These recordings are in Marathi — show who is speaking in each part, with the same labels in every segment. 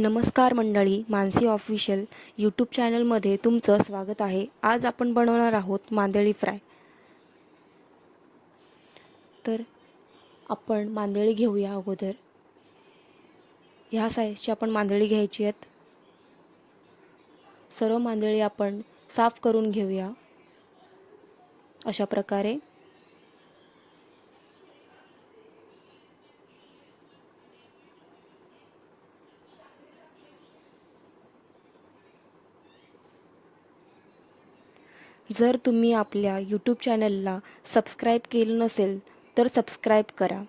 Speaker 1: नमस्कार मंडळी मानसी ऑफिशियल यूट्यूब चॅनलमध्ये तुमचं स्वागत आहे. आज आपण बनवणार आहोत मांदेळी फ्राय. तर आपण मांदेळी घेऊया अगोदर. ह्या साईजची आपण मांदेळी घ्यायची आहेत. सर्व मांदेळी आपण साफ करून घेऊया. अशा प्रकारे. जर तुम्ही आपल्या यूट्यूब चॅनलला सबस्क्राईब केलं नसेल तर सबस्क्राईब करा.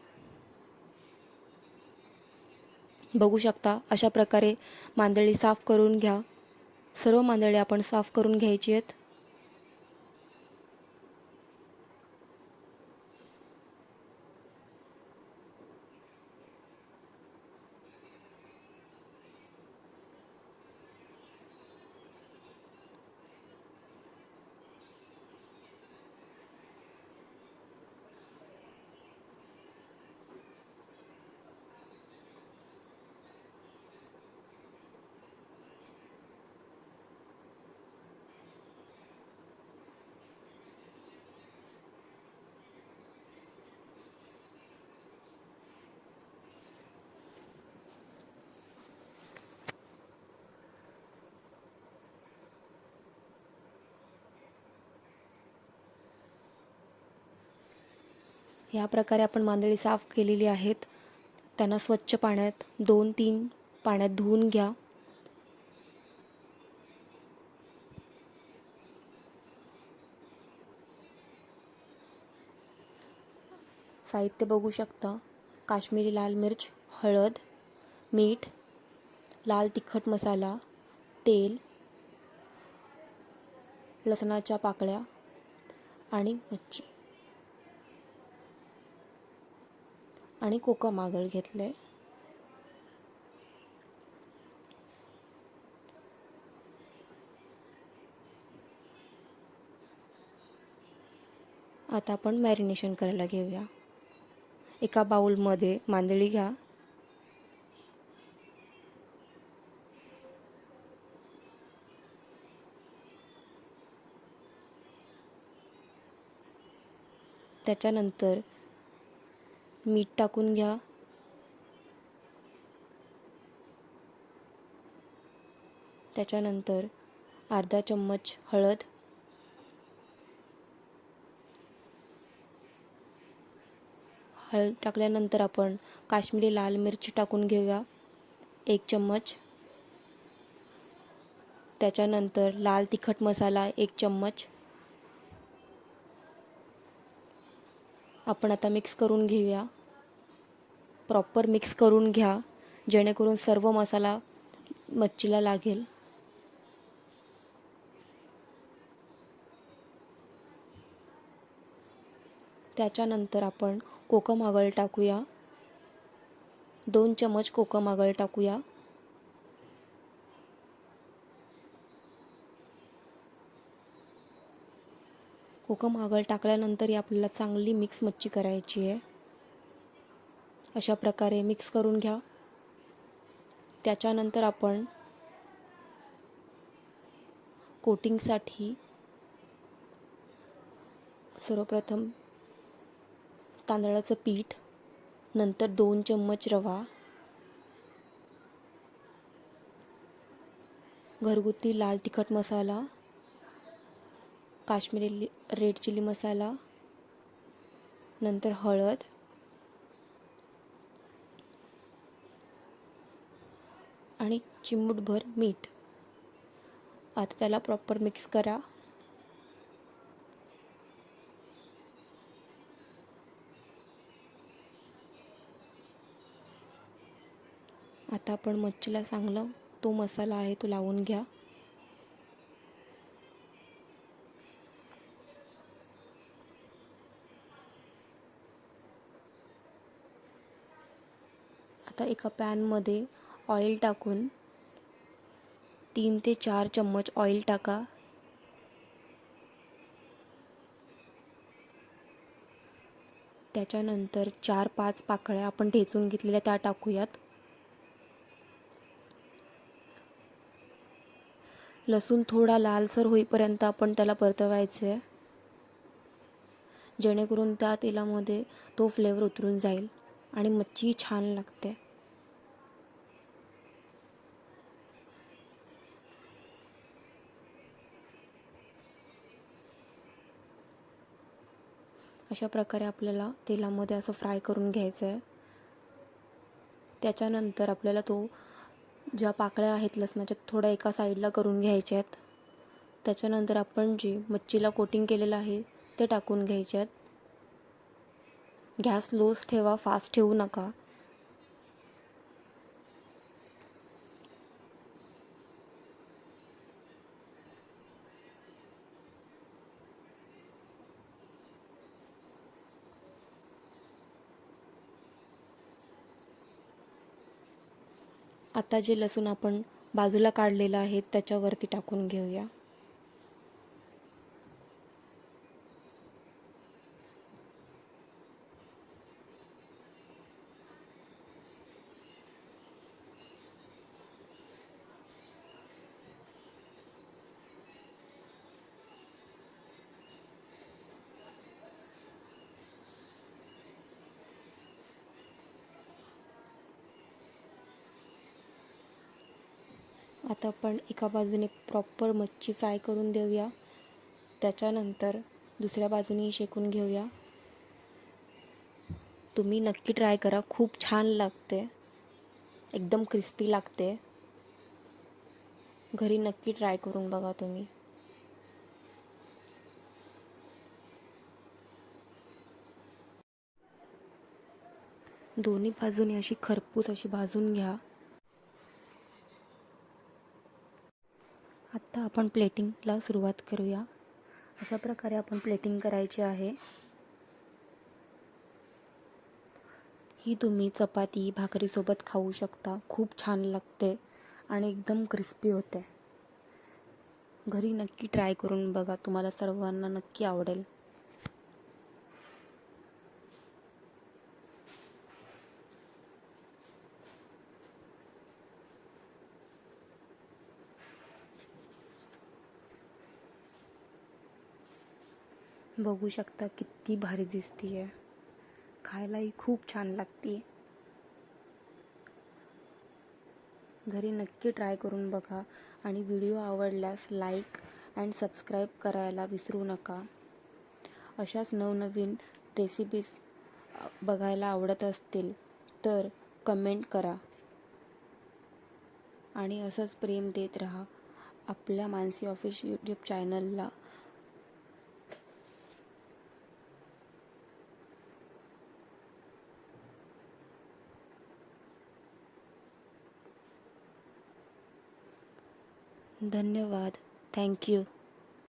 Speaker 1: बघू शकता अशा प्रकारे मांदळी साफ करून घ्या. सर्व मांदळी आपण साफ करून घ्यायची आहेत. ह्या प्रकारे आपण मांदळी साफ केलेली आहेत. त्यांना स्वच्छ पाण्यात दोन तीन पाण्यात धुवून घ्या. साहित्य बघू शकता. काश्मीरी लाल मिर्च हळद मीठ लाल तिखट मसाला तेल लसणाच्या पाकळ्या आणि मच्छी. आणि कोकम आगळ घेतले आता आपण मॅरिनेशन करायला घेऊया. एका बाउलमध्ये मांदळी घ्या. त्याच्यानंतर मीठ टाकून घ्या. त्याच्यानंतर अर्धा चम्मच हळद. हळद टाकल्यानंतर आपण काश्मीरी लाल मिरची टाकून घेऊया. एक चम्मच. त्याच्यानंतर लाल तिखट मसाला एक चम्मच. आपण आता मिक्स करून घेऊया. प्रॉपर मिक्स करून घ्या. जेणेकरून सर्व मसाला मच्छीला लागेल. त्याच्यानंतर आपण कोकम आगळ टाकूया. दोन चमच कोकम आगळ टाकूया. कोकम आगळ टाकल्यानंतर आपल्याला चांगली मिक्स मच्छी करायची आहे. अशा प्रकारे मिक्स करून घ्या. त्याच्यानंतर आपण कोटिंगसाठी सर्वप्रथम तांदळाचं पीठ नंतर दोन चम्मच रवा घरगुती लाल तिखट मसाला काश्मीरी रेड चिली मसाला नंतर हळद. आणि चिमूटभर मीठ. आता त्याला प्रॉपर मिक्स करा. आता आपण मच्छीला चांगलं तो मसाला आहे तो लावून घ्या. आता एका पॅनमध्ये ऑइल टाकून तीन ते चार चम्मच ऑइल टाका. त्याच्यानंतर चार पाच पाकळ्या आपण ठेचून घेतलेल्या त्या टाकूयात. लसूण थोडा लालसर होईपर्यंत आपण त्याला परतवायचं आहे जेणेकरून त्या तेलामध्ये तो फ्लेवर उतरून जाईल आणि मच्छी छान लागते. अशा प्रकारे आपल्याला तेलामध्ये असं फ्राय करून घ्यायचं आहे त्याच्यानंतर आपल्याला तो ज्या पाकळ्या आहेत लसणाच्या थोड्या एका साईडला करून घ्यायच्या आहेत. त्याच्यानंतर आपण जे मच्छीला कोटिंग केलेलं आहे ते टाकून घ्यायचे आहेत. गॅस लोच ठेवा फास्ट ठेवू नका. आता जे लसूण आपण बाजूला काढलेलं आहे त्याच्यावरती टाकून घेऊया. आता आपण एका बाजूने प्रॉपर मच्छी फ्राय करून देऊया. त्याच्यानंतर दुसऱ्या बाजूने शेकून घेऊया. तुम्ही नक्की ट्राय करा. खूप छान लागते. एकदम क्रिस्पी लागते. घरी नक्की ट्राय करून बघा तुम्ही. दोन्ही बाजूने अशी खरपूस अशी भाजून घ्या. आत्ता आपण प्लेटिंगला सुरुवात करूया. अशा प्रकारे आपण प्लेटिंग करायची आहे. ही तुम्ही चपाती भाकरीसोबत खाऊ शकता. खूप छान लागते आणि एकदम क्रिस्पी होते. घरी नक्की ट्राय करून बघा. तुम्हाला सर्वांना नक्की आवडेल. बघू शकता किती भारी दिसतीये. खायलाही खूप छान लागते घरी नक्की ट्राय करून बघा आणि व्हिडिओ आवडल्यास लाईक अँड सबस्क्राईब करायला विसरू नका. अशाच नवनवीन रेसिपीज बघायला आवडत असतील तर कमेंट करा. आणि असंच प्रेम देत राहा आपल्या मानसी ऑफिस यूट्यूब चॅनलला धन्यवाद. थँक्यू